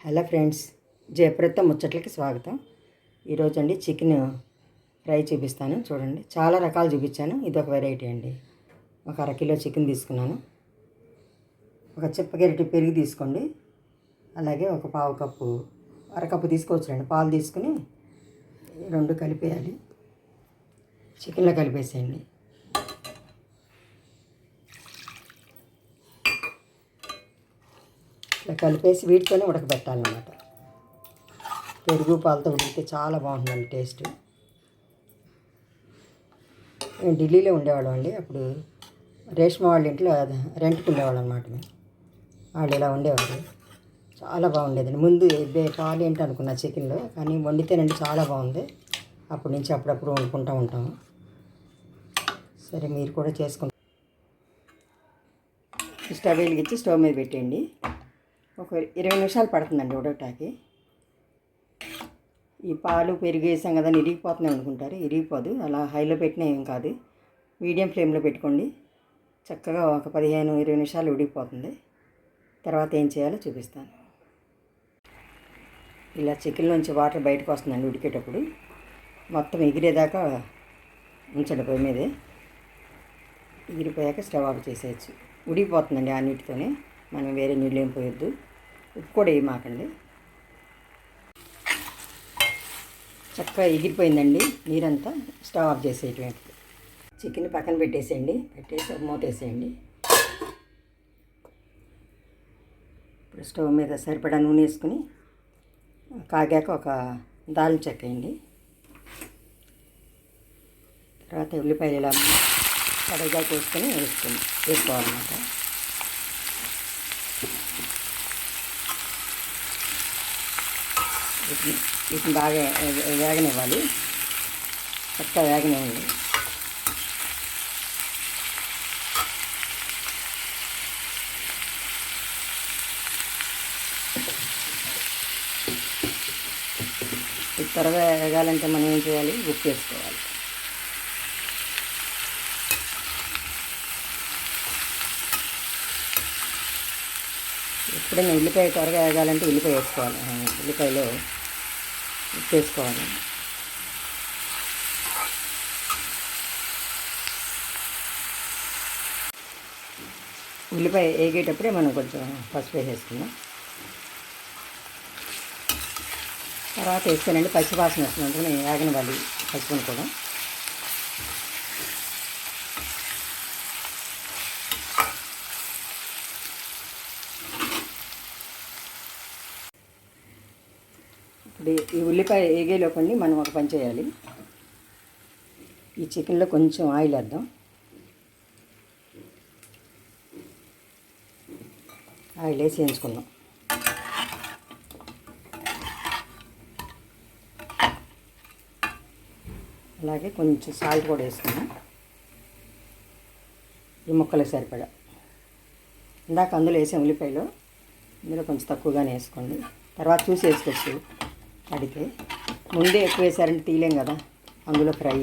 Hello friends జయప్రత ముచ్చట్లకి స్వాగతం. ఈరోజు అండి చికెన్ ఫ్రై చూపిస్తాను చూడండి. చాలా రకాలు చూపించాను ఇది ఒక వెరైటీ అండి. ఒక అరకిలో చికెన్ తీసుకున్నాను. ఒక చిప్పగెరటి పెరుగు తీసుకోండి. అలాగే ఒక పావు కప్పు అరకప్పు తీసుకోవచ్చులేండి పాలు తీసుకుని రెండు కలిపేయాలి. చికెన్లో కలిపేసేయండి. కలిపేసి వీటితోనే ఉడకబెట్టాలన్నమాట. పెరుగు పాలతో ఉడికితే చాలా బాగుంటుందండి టేస్ట్. మేము ఢిల్లీలో ఉండేవాళ్ళం అండి. అప్పుడు రేష్మ వాళ్ళ ఇంట్లో రెంట్కి ఉండేవాళ్ళం అనమాట మేము. వాళ్ళు ఇలా ఉండేవారు. చాలా బాగుండేదండి. ముందు ఇదే పాలు ఏంటి అనుకున్నా చికెన్లో కానీ వండితేనండి చాలా బాగుంది. అప్పటి నుంచి అప్పుడప్పుడు వండుకుంటూ ఉంటాము సరే మీరు కూడా చేసుకుంటాం. స్టవ్ వెలిగించి స్టవ్ మీద పెట్టండి ఒక ఇరవై నిమిషాలు పడుతుందండి ఉడకటాకి ఈ పాలు పెరుగు వేసాం కదా ఇరిగిపోతున్నాయి అనుకుంటారు. ఇరిగిపోదు అలా హైలో పెట్టినా ఏం కాదు. మీడియం ఫ్లేమ్లో పెట్టుకోండి. చక్కగా ఒక పదిహేను ఇరవై నిమిషాలు ఉడికిపోతుంది. తర్వాత ఏం చేయాలో చూపిస్తాను. ఇలా చికెన్లోంచి వాటర్ బయటకు వస్తుందండి ఉడికేటప్పుడు. మొత్తం ఎగిరేదాకా ఉంచండి పొయ్యి మీదే. ఎగిరిపోయాక స్టవ్ ఆఫ్ చేసేయచ్చు. ఉడికిపోతుందండి ఆ నీటితోనే. మనం వేరే నీళ్ళు ఏం పోయొద్దు. ఉప్పు కూడా ఏమాకండి చక్కగా ఎగిరిపోయిందండి నీరంతా. స్టవ్ ఆఫ్ చేసేయటం చికెన్ పక్కన పెట్టేసేయండి. పెట్టేసి మూతేసేయండి మూత వేసేయండి. ఇప్పుడు స్టవ్ మీద సరిపడా నూనె వేసుకుని కాగాక ఒక దాల్చిన చెక్క వేయండి. తర్వాత ఉల్లిపాయలు ఇలా కడగా కోసుకొని వేసుకుని వేసుకోవాలన్నమాట. వీటిని వీటిని బాగా వేగనివ్వాలి. చక్కగా వేగనివ్వండి ఇది త్వరగా వేగాలంటే మనం ఏం చేయాలి? ఉప్పు వేసుకోవాలి. ఎప్పుడైనా ఉల్లిపాయ త్వరగా వేగాలంటే ఉల్లిపాయ వేసుకోవాలి. ఉల్లిపాయలో చేసుకోవాలి. ఉల్లిపాయ వేగేటప్పుడే మనం కొంచెం పసుపు వేసేసుకుందాం. తర్వాత వేస్తేనండి పచ్చి వాసన వస్తుంది అందుకని వేగనివ్వాలి పసుపుని కూడా. ఇప్పుడు ఈ ఉల్లిపాయ వేగేలోపండి మనం ఒక పని చేయాలి. ఈ చికెన్లో కొంచెం ఆయిల్ వేద్దాం. ఆయిల్ వేసి వేయించుకుందాం. అలాగే కొంచెం సాల్ట్ కూడా వేసుకున్నాం ఈ ముక్కలకు సరిపడా. ఇందాక అందులో వేసాం ఉల్లిపాయలు ఇందులో కొంచెం తక్కువగానే వేసుకోండి. తర్వాత చూసి వేసుకోవచ్చు. అడిగితే ముందే ఎక్కువ వేసారంటే తీయలేం కదా అందులో ఫ్రై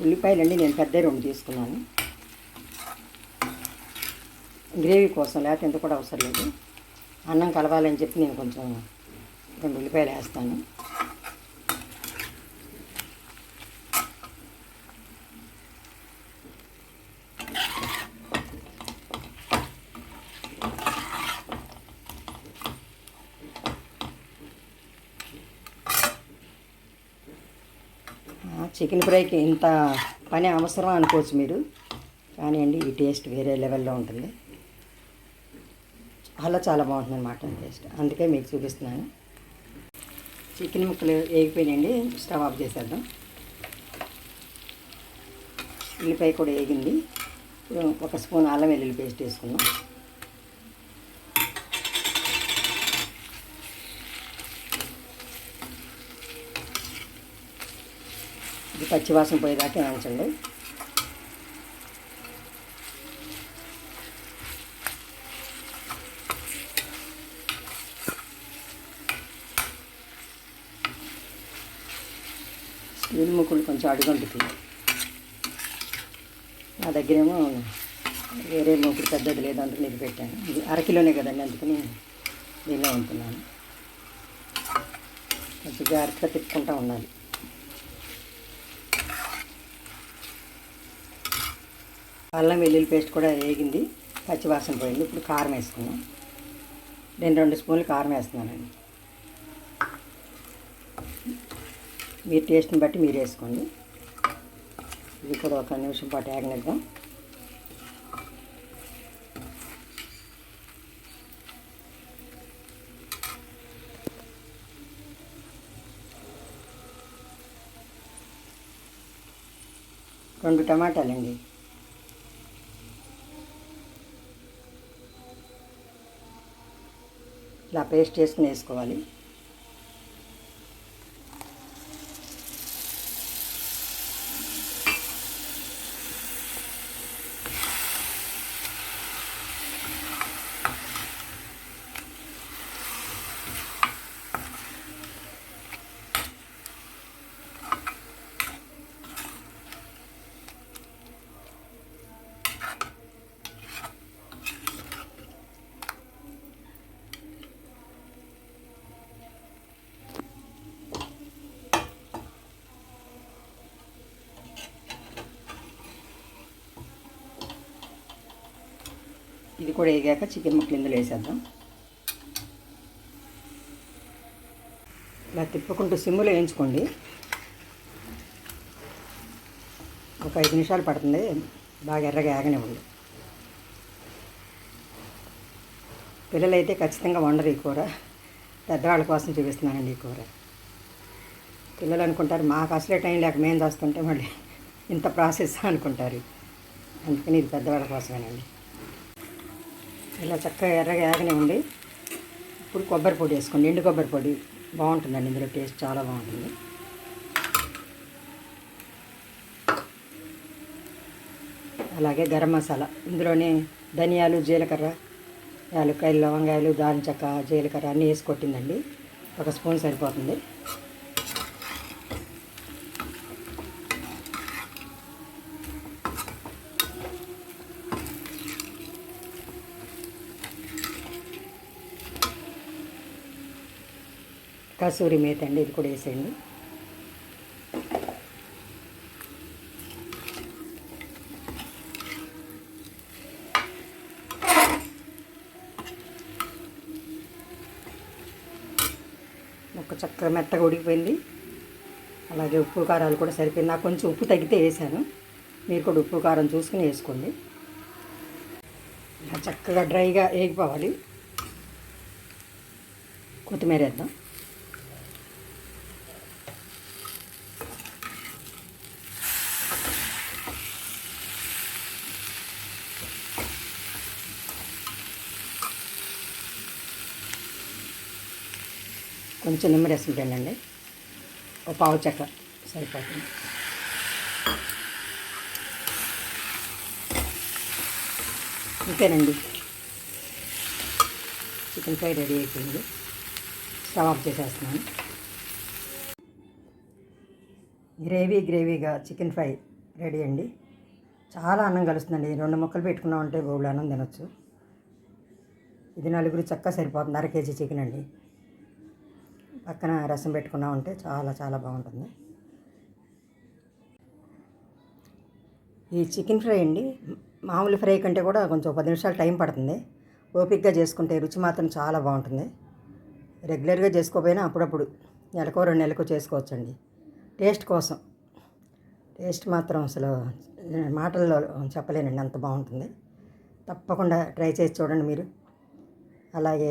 ఉల్లిపాయలండి నేను పెద్ద రెండు తీసుకున్నాను. గ్రేవీ కోసం లేకపోతే ఎంత కూడా అవసరం లేదు. అన్నం కలవాలని చెప్పి నేను కొంచెం రెండు ఉల్లిపాయలు వేస్తాను ఆ, చికెన్ ఫ్రైకి ఇంత పని అవసరం అనుకోవచ్చు మీరు. కానీ అండి ఈ టేస్ట్ వేరే లెవెల్లో ఉంటుంది. చాలా చాలా బాగుంటుంది అనమాట టేస్ట్. అందుకే మీకు చూపిస్తున్నాను. చికెన్ ముక్కలు వేగిపోయినాయండి. స్టవ్ ఆఫ్ చేసేద్దాం. ఉల్లిపాయ కూడా వేగింది. ఇప్పుడు ఒక స్పూన్ అల్లం వెల్లుల్లి పేస్ట్ వేసుకుందాం. పచ్చివాసన పోయేదాకా వేయించండి. స్టీల్ ముక్కులు కొంచెం అడుగంటుతుంది నా దగ్గరేమో వేరే మూకుడు పెద్దది లేదు అందుకని పెట్టాను. ఇది అరకిలోనే కదండి అందుకని దీనిలో ఉంటున్నాను కొంచెం జాగ్రత్తగా తిప్పుకుంటూ ఉండాలి. అల్లం వెల్లుల్లి పేస్ట్ కూడా వేగింది. పచ్చివాసన పోయింది. ఇప్పుడు కారం వేసుకున్నాం నేను రెండు స్పూన్లు కారం వేస్తున్నానండి. మీ టేస్ట్ని బట్టి మీరు వేసుకోండి. ఇది కూడా ఒక నిమిషం పాటు ఆగనిద్దాం. రెండు టమాటాలండి. ఇలా పేస్ట్ చేసుకుని వేసుకోవాలి. ఇది కూడా వేగాక చికెన్ ముక్కలు ఇందులో వేసేద్దాం. ఇలా తిప్పుకుంటూ సిమ్లో వేయించుకోండి. ఒక ఐదు నిమిషాలు పడుతుంది. బాగా ఎర్రగా ఆగనివ్వండి. పిల్లలైతే ఖచ్చితంగా వండరు ఈ కూర. పెద్దవాళ్ళ కోసం చూపిస్తున్నానండి ఈ కూర. పిల్లలు అనుకుంటారు మాకు అసలే టైం లేక మేము చేస్తుంటే మళ్ళీ ఇంత ప్రాసెస్ అనుకుంటారు. అందుకని ఇది పెద్దవాళ్ళ కోసమేనండి. ఇలా చక్కగా ఎర్రగా ఏగనివ్వండి ఇప్పుడు కొబ్బరి పొడి వేసుకోండి. ఎండు కొబ్బరి పొడి బాగుంటుందండి ఇందులో. టేస్ట్ చాలా బాగుంటుంది. అలాగే గరం మసాలా. ఇందులోనే ధనియాలు జీలకర్ర యాలక్కాయలు లవంగాయలు దాల్చక్క జీలకర్ర అన్నీ వేసి కొట్టిందండి. ఒక స్పూన్ సరిపోతుంది. కసూరి మేత అండి ఇది కూడా వేసేయండి. ఒక చక్కగా మెత్తగా ఉడికిపోయింది. అలాగే ఉప్పు కారాలు కూడా సరిపోయింది. నాకు కొంచెం ఉప్పు తగ్గితే వేసాను. మీరు కూడా ఉప్పు కారం చూసుకుని వేసుకోండి. చక్కగా డ్రైగా వేగిపోవాలి. కొత్తిమీర వేద్దాం. కొంచెం నిమ్మరసం పిండండి ఒక పావు చెక్క సరిపోతుంది. ఇంతేనండి. చికెన్ ఫ్రై రెడీ అయిపోయింది. స్టవ్ ఆఫ్ చేసేస్తున్నాను. గ్రేవీ గ్రేవీగా చికెన్ ఫ్రై రెడీ అండి. చాలా అన్నం కలుస్తుందండి. రెండు ముక్కలు పెట్టుకున్నామంటే బౌల్ అన్నం తినొచ్చు. ఇది నలుగురు చక్క సరిపోతుంది. అర కేజీ చికెన్ అండి. పక్కన రసం పెట్టుకున్నా ఉంటే చాలా చాలా బాగుంటుంది. ఈ చికెన్ ఫ్రై అండి మామూలు ఫ్రై కంటే కూడా కొంచెం పది నిమిషాలు టైం పడుతుంది. ఓపిక్గా చేసుకుంటే రుచి మాత్రం చాలా బాగుంటుంది. రెగ్యులర్గా చేసుకోకపోయినా అప్పుడప్పుడు నెలకో రెండు నెలకో చేసుకోవచ్చండి. టేస్ట్ కోసం. టేస్ట్ మాత్రం అసలు మాటల్లో చెప్పలేనండి అంత బాగుంటుంది. తప్పకుండా ట్రై చేసి చూడండి మీరు. అలాగే